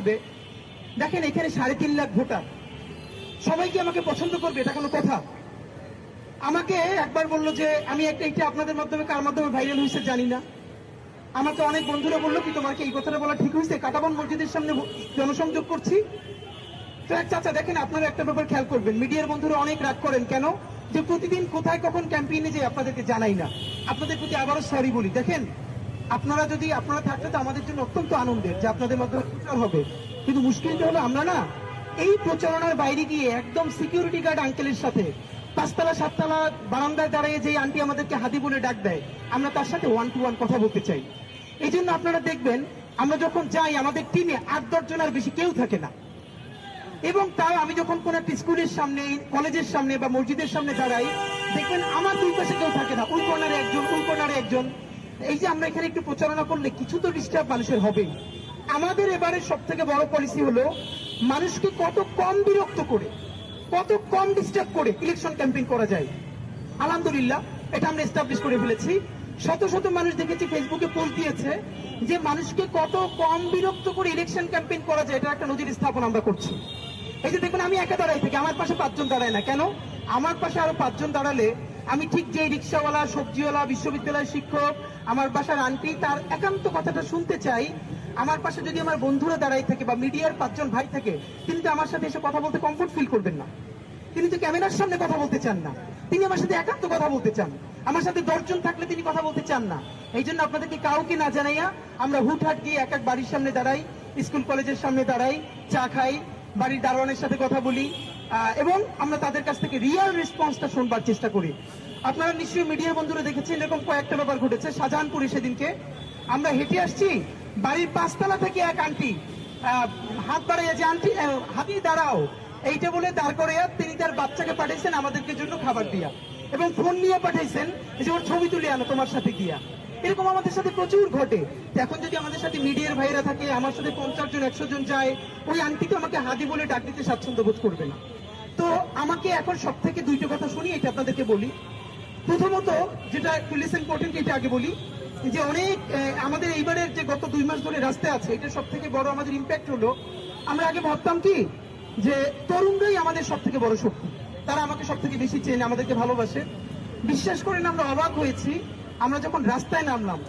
করবে। দেখেন এখানে সাড়ে তিন লাখ ভোটার। সবাই কি আমাকে পছন্দ করবে? এটা কোনো কথা। আমাকে একবার বলল যে, আমি একটা একটা আপনাদের মাধ্যমে, কার মাধ্যমে ভাইরাল হয়েছে জানি না। আমাকে অনেক বন্ধুরা বলল কি, তোমাকে এই কথাটা বলা ঠিক হয়েছে। কাটাবন মসজিদের সামনে জনসংযোগ করছি। তো এক চাচা, দেখেন আপনারা একটা ব্যাপার খেয়াল করবেন। মিডিয়ার বন্ধুরা অনেক রাগ করেন। কেন? যে প্রতিদিন কোথায় কখন ক্যাম্পেইনে যে আপনাদেরকে জানাই না। আপনাদের প্রতি আবারও সরি বলি। দেখেন আপনারা যদি, আপনারা থাকলে তো আমাদের জন্য অত্যন্ত আনন্দের যে আপনাদের মাধ্যমে প্রচার হবে। কিন্তু মুশকিলটা হলো আমরা না, এই প্রচারণার বাইরে গিয়ে একদম সিকিউরিটি গার্ড আঙ্কেলের সাথে পাঁচতলা, সাততলা বারান্দায় দাঁড়িয়ে যে আন্টি আমাদেরকে হাদি বলে ডাক দেয়, আমরা তার সাথে ওয়ান টু ওয়ান কথা বলতে চাই। এই জন্য আপনারা দেখবেন, আমরা যখন যাই, আমাদের টিমে আট, দশ জন আর বেশি কেউ থাকে না। এবং তাও আমি যখন কোন একটা স্কুলের সামনে, কলেজের সামনে বা মসজিদের সামনে দাঁড়াই, দেখবেন আমার দুই পাশে কেউ থাকে না। ওই কর্নারে একজন, ওই কর্নারে একজন। এই যে আমরা এখানে একটু প্রচারণা করলে কিছু তো ডিস্টার্ব মানুষের হবেই আমাদের এবারে সব থেকে বড় পলিসি হলো মানুষকে কত কম বিরক্ত করে, কত কম ডিস্টার্ব করে ইলেকশন ক্যাম্পেইন করা যায়। আলহামদুলিল্লাহ, এটা আমরা এস্টাবলিশ করে ফেলেছি। শত শত মানুষ দেখেছি ফেসবুকে পোস্ট দিয়েছে যে মানুষকে কত কম বিরক্ত করে ইলেকশন ক্যাম্পেইন করা যায়, এটা একটা নজির স্থাপন আমরা করছি। এই যে দেখুন, আমি একা দাঁড়াই থাকি, আমার পাশে পাঁচজন দাঁড়ায় না। কেন? আমার পাশে আরও পাঁচজন দাঁড়ালে আমি ঠিক যে রিক্সাওয়ালা, সবজিওয়ালা, বিশ্ববিদ্যালয়ের শিক্ষক, আমার বাসার আন্টি, তার একান্ত কথাটা শুনতে চাই। আমার পাশে যদি আমার বন্ধুরা দাঁড়াই থাকে বা মিডিয়ার পাঁচজন ভাই থাকে, তিনি তো আমার সাথে এসে কথা বলতে কমফোর্ট ফিল করবেন না। তিনি তো ক্যামেরার সামনে কথা বলতে চান না। তিনি আমার সাথে একান্ত কথা বলতে চান। আমার সাথে দশজন থাকলে তিনি কথা বলতে চান না। এই জন্য আপনাদেরকে কাউকে না জানাইয়া আমরা হুটহাট গিয়ে এক এক বাড়ির সামনে দাঁড়াই, স্কুল কলেজের সামনে দাঁড়াই, চা খাই, বাড়ির দারোয়ানের সাথে কথা বলি। এবং আমরা তাদের কাছ থেকে রিয়াল রেসপন্সটা শুনবার চেষ্টা করি। আপনারা নিশ্চয়ই মিডিয়ার বন্ধুরা দেখেছেন এরকম কয়েকটা ব্যাপার ঘটেছে। শাহজাহানপুরে সেদিনকে আমরা হেঁটে আসছি, বাড়ির পাঁচতলা থেকে এক আন্টি হাত বাড়াইয়া যে আন্টি হাতি, দাঁড়াও। এইটা বলে দাঁড় করে তিনি তার বাচ্চাকে পাঠাইছেন, আমাদেরকে জন্য খাবার দিয়া। এবং ফোন নিয়ে পাঠাইছেন যে ওর ছবি তুলে আনো, তোমার সাথে গিয়া। এরকম আমাদের সাথে প্রচুর ঘটে। এখন যদি আমাদের সাথে মিডিয়ার ভাইরা থাকে, আমার সাথে পঞ্চাশ জন, একশো জন যায়, ওই আন্টি তো আমাকে হাদি বলে ডাক দিতে স্বাচ্ছন্দ্য বোধ করবে না। তো আমাকে এখন সব থেকে দুইটা কথা শুনি, এটা আপনাদেরকে বলি। প্রথমত যেটা একটু ইম্পর্টেন্ট এটা আগে বলি, যে অনেক আমাদের এইবারের যে গত দুই মাস ধরে রাস্তায় আছে, এটা সব থেকে বড় আমাদের ইম্প্যাক্ট হলো। আমরা আগে ভাবতাম কি, যে তরুণরাই আমাদের সব থেকে বড় শক্তি। তারা আমাকে সব থেকে বেশি চেনে, আমাদেরকে ভালোবাসে। বিশ্বাস করেন, আমরা অবাক হয়েছি। আমরা যখন রাস্তায় নামলাম,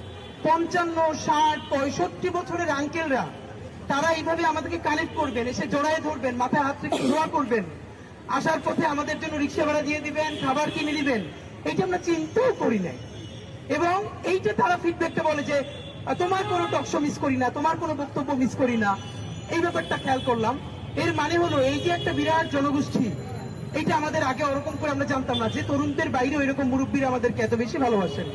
পঞ্চান্ন, ষাট, পঁয়ষট্টি বছরের আঙ্কেলরা তারা এইভাবে আমাদেরকে কানেক্ট করবেন, এসে জড়ায় ধরবেন, মাথায় হাত রেখে দোয়া করবেন। আসার পথে আমাদের জন্য রিক্সা ভাড়া দিয়ে দিবেন, খাবার কিনে দিবেন এইটা আমরা চিন্তাও করি নাই। এবং এইটা তারা ফিডব্যাকটা বলে যে, তোমার কোনো টকশো মিস করি না, তোমার কোনো বক্তব্য মিস করি না। এই ব্যাপারটা খেয়াল করলাম। এর মানে হলো, এই যে একটা বিরাট জনগোষ্ঠী এইটা আমাদের আগে ওরকম করে আমরা জানতাম না যে তরুণদের বাইরেও এরকম মুরব্বীরা আমাদেরকে এত বেশি ভালোবাসেন।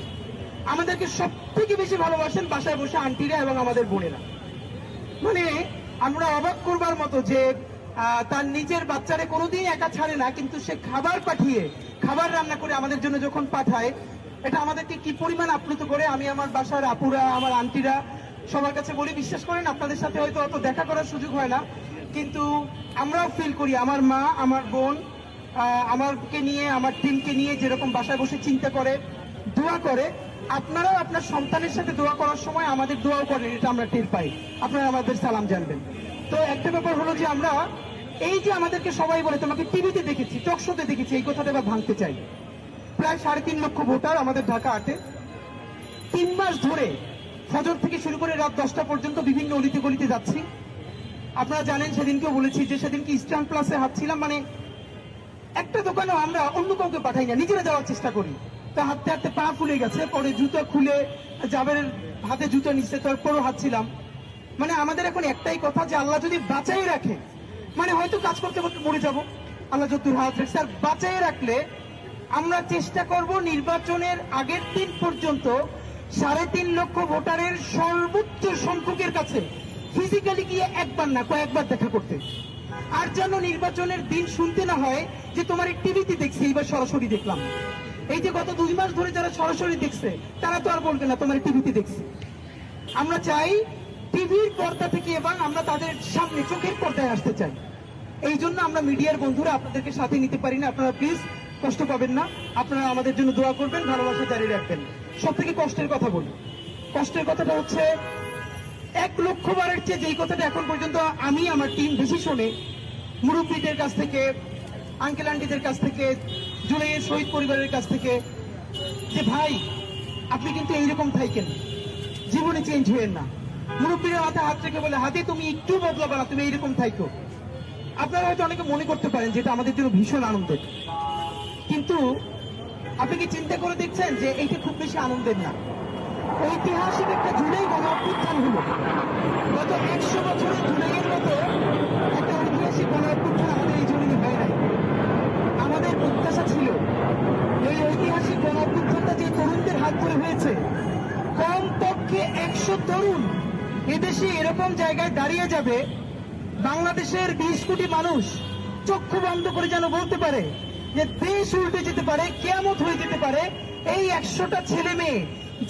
আমাদেরকে সব থেকে বেশি ভালোবাসেন বাসায় বসে আন্টিরা এবং আমাদের বোনেরা। মানে আমরা অবাক করবার মতো যে তার নিজের বাচ্চারে কোনোদিন একা ছাড়ে না, কিন্তু সে খাবার পাঠিয়ে, খাবার রান্না করে আমাদের জন্য যখন পাঠায়, এটা আমাদেরকে কি পরিমাণ আপ্লুত করে? আমি আমার বাসার আপুরা, আমার আন্টিরা সবার কাছে বলি, বিশ্বাস করেন, আপনাদের সাথে হয়তো অত দেখা করার সুযোগ হয় না, কিন্তু আমরাও ফিল করি, আমার মা, আমার বোন আমারকে নিয়ে, আমার টিমকে নিয়ে যেরকম বাসায় বসে চিন্তা করে, দোয়া করে, আপনারাও আপনার সন্তানের সাথে দোয়া করার সময় আমাদের দোয়াও করেন, এটা আমরা টের পাই। আপনারা আমাদের সালাম জানবেন। তো একটা ব্যাপার হলো যে আমরা এই যে আমাদেরকে সবাই বলে, তোমাকে টিভিতে দেখেছি টক শোতে দেখেছি, এই কথাটা এবার ভাঙতে চাই। প্রায় সাড়ে তিন লক্ষ ভোটার আমাদের ঢাকা আটে। তিন মাস ধরে ফজর থেকে শুরু করে রাত দশটা পর্যন্ত বিভিন্ন অলিতে গলিতে যাচ্ছি। আপনারা জানেন, সেদিনকেও বলেছি যে সেদিনকে ইস্টার্ন প্লাসে হাঁটছিলাম মানে একটা দোকানেও আমরা অন্য কাউকে পাঠাই না, নিজেরা যাওয়ার চেষ্টা করি। তা হাঁটতে হাঁটতে পা ফুলে গেছে, পরে জুতো খুলে, জাবের হাতে জুতো নিচ্ছে তারপরও হাঁটছিলাম। মানে আমাদের এখন একটাই কথা যে আল্লাহ যদি বাঁচাই রাখে মানে হয়তো কাজ করতে করতে মরে যাব। আল্লাহ যতুর হাত রাখছে। আর বাঁচাই রাখলে আমরা চেষ্টা করব নির্বাচনের আগের দিন পর্যন্ত সাড়ে তিন লক্ষ ভোটারের সর্বোচ্চ সংখ্যকের কাছে ফিজিক্যালি গিয়ে একবার না, কয়েকবার দেখা করতে। আর যেন নির্বাচনের দিন শুনতে না হয় যে তোমার টিভিতে দেখছি, এইবার সরাসরি দেখলাম। এই যে গত দুই মাস ধরে যারা সরাসরি দেখছে, তারা তো আর বলবে না, তোমার টিভিতে দেখছি। আমরা চাই টিভির পর্দা থেকে এবার আমরা তাদের সামনে চোখের পর্দায় আসতে চাই। এই জন্য আমরা মিডিয়ার বন্ধুরা আপনাদেরকে সাথে নিতে পারি না। আপনারা প্লিজ কষ্ট পাবেন না। আপনারা আমাদের জন্য দোয়া করবেন, ভালোবাসা জারি রাখবেন। সব থেকে কষ্টের কথা বলি। কষ্টের কথাটা হচ্ছে, এক লক্ষ বারের চেয়ে যেই কথাটা এখন পর্যন্ত আমি, আমার টিম বেশি শোনে, মুরব্বীদের কাছ থেকে আঙ্কেল আন্টিদের কাছ থেকে, জুলাইয়ের শহীদ পরিবারের কাছ থেকে, যে ভাই, আপনি কিন্তু এইরকম থাইকেন। জীবনে চেঞ্জ হয়েন না। মুরব্বীরা মাথায় হাত রেখে বলে, হাতে, তুমি একটু বদলাবে না, তুমি এইরকম থাইকো। আপনারা হয়তো অনেকে মনে করতে পারেন যেটা আমাদের জন্য ভীষণ আনন্দের। কিন্তু আপনি কি চিন্তা করে দেখছেন যে এইটা খুব বেশি আনন্দের না? ঐতিহাসিক একটা জুলাই গণ অভ্যুত্থান হলো। গত একশো বছরের জুলাইয়ের মতো একটা ঐতিহাসিক গণ অভ্যুত্থান আমাদের এই জমিনে হয় নাই। আমাদের প্রত্যাশা ছিল এই ঐতিহাসিক গণ অভ্যুত্থানটা যে তরুণদের হাত ধরে হয়েছে, কমপক্ষে একশো তরুণ এদেশে এরকম জায়গায় দাঁড়িয়ে যাবে, বাংলাদেশের বিশ কোটি মানুষ চক্ষু বন্ধ করে যেন বলতে পারে যে দেশ উল্টে যেতে পারে, কেয়ামত হয়ে যেতে পারে, এই একশোটা ছেলে মেয়ে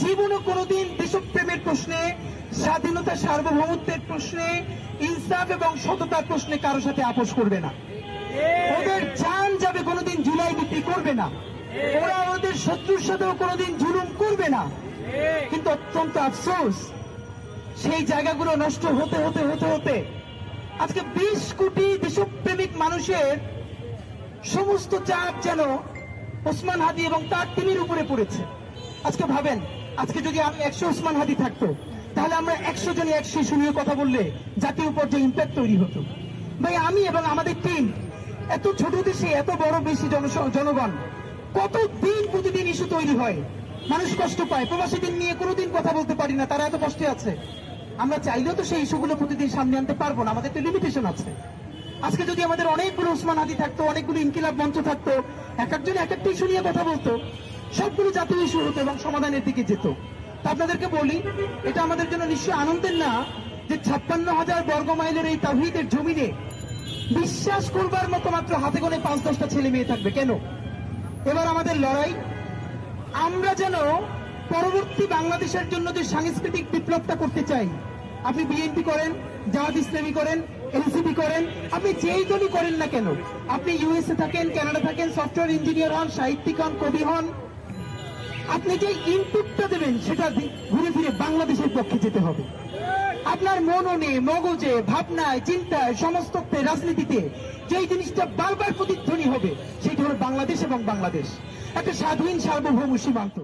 জীবনে কোনোদিন দেশপ্রেমের প্রশ্নে, স্বাধীনতা সার্বভৌমত্বের প্রশ্নে, ইনসাফ এবং সততার প্রশ্নে কারোর সাথে আপোষ করবে না। ওদের জান যাবে কোনোদিন জুলাই বিক্রি করবে না। ওরা ওদের শত্রুর সাথেও কোনোদিন জুলুম করবে না। কিন্তু অত্যন্ত আফসোস সেই জায়গাগুলো নষ্ট হতে হতে হতে হতে আজকে বিশ কোটি দেশপ্রেমিক মানুষের সমস্ত চাপ যেন ওসমান হাদি এবং তার টিমের উপরে পড়েছে। আজকে ভাবেন, আজকে যদি আমি একশো ওসমান হাদি থাকতো, তাহলে আমরা একশো জনে একশো ইস্যু নিয়ে কথা বললে জাতির উপর যে ইম্প্যাক্ট তৈরি হতো। ভাই, আমি এবং আমাদের টিম এত ছোট দেশে এত বড় বেশি জনগণ, কত দিন প্রতিদিন ইস্যু তৈরি হয়? মানুষ কষ্ট পায়। প্রবাসীদের নিয়ে কোনোদিন কথা বলতে পারি না, তারা এত কষ্টে আছে। আমরা চাইলেও তো সেই ইস্যুগুলো প্রতিদিন সামনে আনতে পারব না, আমাদের তো লিমিটেশন আছে। আজকে যদি আমাদের অনেকগুলো উসমান হাদি থাকতো, অনেকগুলো ইনকিলাব মঞ্চ থাকতো, এক একজন এক একটা ইস্যু নিয়ে কথা বলতো, সবগুলো জাতীয় ইস্যু হতো এবং সমাধানের দিকে যেত। তা আপনাদেরকে বলি, এটা আমাদের জন্য নিশ্চয়ই আনন্দের না যে ছাপ্পান্ন হাজার বর্গ মাইলের এই তাহিদের জমিনে বিশ্বাস করবার মতো মাত্র হাতে গোনে পাঁচ দশটা ছেলে মেয়ে থাকবে। কেন? এবার আমাদের লড়াই, আমরা যেন পরবর্তী বাংলাদেশের জন্য যে সাংস্কৃতিক বিপ্লবটা করতে চাই, আপনি বিএনপি করেন, জামাত ইসলামী করেন, এনসিপি করেন, আপনি যেই দলই করেন না কেন, আপনি ইউএসএ থাকেন, কানাডা থাকেন, সফটওয়্যার ইঞ্জিনিয়ার হন, সাহিত্যিক হন, কবি হন, আপনি যে ইনপুটটা দেবেন সেটা ঘুরে ফিরে বাংলাদেশের পক্ষে যেতে হবে। আপনার মননে মগজে, ভাবনায়, চিন্তায় সমস্ত রাজনীতিতে, যেই জিনিসটা বারবার প্রতিধ্বনি হবে, সেটা হলো বাংলাদেশ এবং বাংলাদেশ। একটা স্বাধীন সার্বভৌম সীমান্ত।